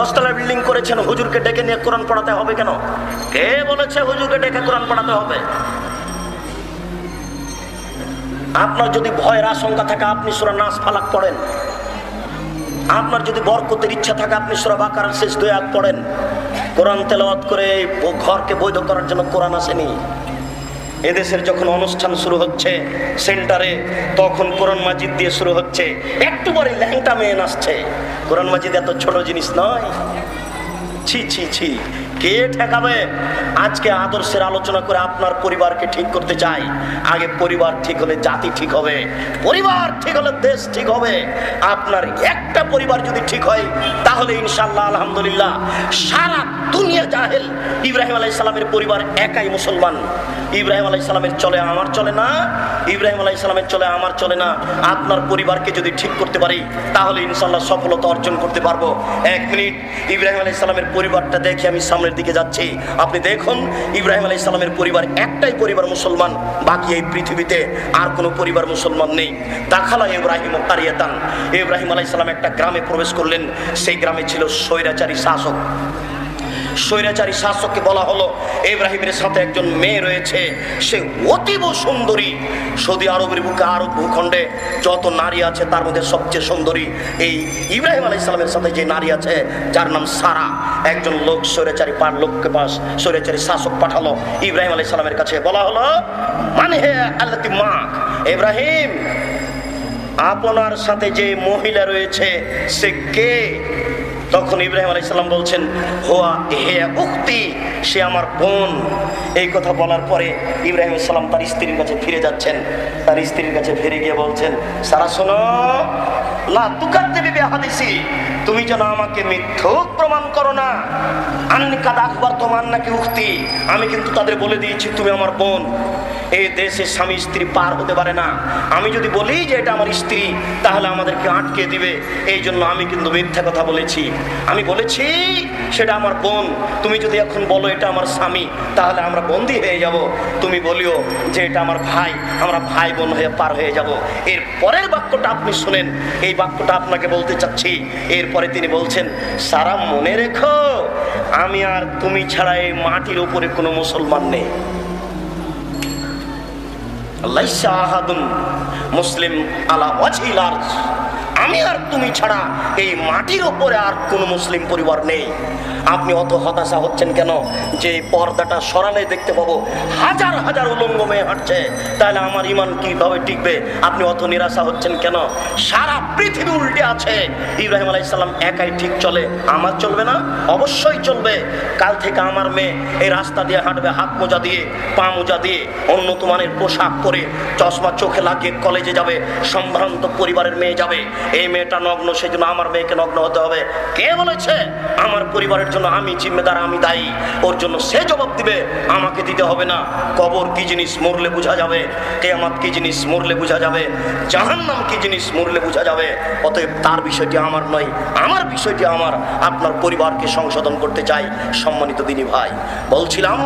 দশতলা বিল্ডিং করেছেন, হুজুরকে ডেকে নিয়ে কোরআন পড়াতে হবে কেন? কে বলেছে হুজুরকে ডেকে কোরআন পড়াতে হবে? আপনার যদি ভয়ের আশঙ্কা থাকে, আপনি সুরা নাস ফালাক পড়েন। আপনার যদি বরকতের ইচ্ছা থাকে, আপনি সুরা বাকার শেষ দুই পড়েন। কোরআন তেলাওয়াত করে ঘরকে বৈধ করার জন্য কোরআন আসেনি। এদেশের যখন অনুষ্ঠান শুরু হচ্ছে, সেন্টারে তখন কোরআন মাজিদ দিয়ে শুরু হচ্ছে, একটু পরে ল্যাংটা মেয়ে নাচছে। কোরআন মাজিদ এত ছোট জিনিস নয়। ছি ছি ছি। কে ঠেকাবে? আজকে আদর্শের আলোচনা করে আপনার পরিবারকে ঠিক করতে চাই। আগে পরিবার ঠিক হলে জাতি ঠিক হবে, পরিবার ঠিক হলে দেশ ঠিক হবে। আপনার একটা পরিবার যদি ঠিক হয়, তাহলে ইনশাল্লাহ আলহামদুলিল্লাহ, সারা দুনিয়া জাহেল। ইব্রাহিম আলাই সালামের পরিবার একাই মুসলমান। ইব্রাহিম আলাই সালামের চলে আমার চলে না, ইব্রাহিম আলাই সালামের চলে আমার চলে না। আপনার পরিবারকে যদি ঠিক করতে পারি, তাহলে ইনশাল্লাহ সফলতা অর্জন করতে পারব। এক মিনিট, ইব্রাহিম আলাই সালামের পরিবারটা দেখে আমি সামনের দিকে যাচ্ছি। আপনি দেখুন, ইব্রাহিম আলাই সালামের পরিবার একটাই পরিবার মুসলমান, বাকি এই পৃথিবীতে আর কোনো পরিবার মুসলমান নেই। দাখালা ইব্রাহিম কারিয়াতান। ইব্রাহিম আলাই সালাম একটা গ্রামে প্রবেশ করলেন। সেই গ্রামে ছিল স্বৈরাচারী শাসক। স্বৈরাচারী শাসককে বলা হলো ইব্রাহিমের সাথে একজন মেয়ে রয়েছে, সে অতীব সুন্দরী। সৌদি আরবের বুকে আরব ভূখণ্ডে যত নারী আছে, তার মধ্যে সবচেয়ে সুন্দরী এই ইব্রাহিম আলাই সালামের সাথে যে নারী আছে, যার নাম সারা। একজন লোক স্বৈরাচারী পার লোককে পাস স্বৈরাচারী শাসক পাঠালো। ইব্রাহিম আলাই সালামের কাছে বলা হলো মানে হে আল্লাহ মা ইব্রাহিম আপনার সাথে যে মহিলা রয়েছে, সে কে? তখন ইব্রাহিম আলাইসাল্লাম বলছেন, হোয়া হে উক্তি, সে আমার বোন। এই কথা বলার পরে ইব্রাহিম সাল্লাম তার স্ত্রীর কাছে ফিরে যাচ্ছেন। তার স্ত্রীর কাছে ফিরে গিয়ে বলছেন, সারা শোনো, লা তুকার দেবী বেহাদিসি তুমি যেন আমাকে মিথ্যুক প্রমাণ করো না। আননি কাদা আকবর তোমার নাকি উক্তি, আমি কিন্তু তাদের বলে দিয়েছি, তুমি আমার বোন। এই দেশে স্বামী স্ত্রী পার হতে পারে না। আমি যদি বলি যে এটা আমার স্ত্রী, তাহলে আমাদেরকে আটকে দিবে। এই জন্য আমি কিন্তু মিথ্যা কথা বলেছি। আমি বলেছি, সেটা আমার বোন। তুমি যদি এখন বলো এটা আমার স্বামী, তাহলে আমরা বন্দি হয়ে যাব। তুমি বলিও যে এটা আমার ভাই, আমরা ভাই বোন হয়ে পার হয়ে যাব। এর পরের বাক্যটা আপনি শুনেন। এই বাক্যটা আপনাকে বলতে চাচ্ছি। এরপরে তিনি বলছেন, সারা মনে রেখো, আমি আর তুমি ছাড়া এই মাটির উপরে কোনো মুসলমান নেই। মুসলিম আলা আমি আর তুমি ছাড়া এই মাটির ওপরে আর কোনো মুসলিম পরিবার নেই। আপনি অত হতাশা হচ্ছেন কেন যে পর্দাটা সরালে দেখতে পাবো? হাজার হাজার উলঙ্গ মেয়ে হাঁটছে। তাহলে আমার ইমান কীভাবে টিকবে? আপনি অত নিরাশা হচ্ছেন কেন? সারা পৃথিবী উল্টে আছে। ইব্রাহিম আলাইসাল্লাম একাই ঠিক চলে? আমার চলবে না? অবশ্যই চলবে। কাল থেকে আমার মেয়ে এই রাস্তা দিয়ে হাঁটবে, হাত মোজা দিয়ে, পা মোজা দিয়ে উন্নত মানের পোশাক পরে চশমা চোখে লাগিয়ে কলেজে যাবে, সম্ভ্রান্ত পরিবারের মেয়ে যাবে। এই মেয়েটা নগ্ন সেই জন্য আমার মেয়েকে নগ্ন হতে হবে। কে বলেছে? আমার পরিবারের জন্য আমি জিম্মেদার, আমি দায়ী। ওর জন্য সে জবাব দিবে, আমাকে দিতে হবে না। কবর কি জিনিস মরলে বোঝা যাবে? কেয়ামাত কি জিনিস মরলে বোঝা যাবে? জাহান্নাম কি জিনিস মরলে বোঝা যাবে? অতএব তার বিষয়টি আমার নয়, আমার বিষয়টি আমার। আপনার পরিবারকে সংশোধন করতে চাই সম্মানিত দিনী ভাই। বলছিলাম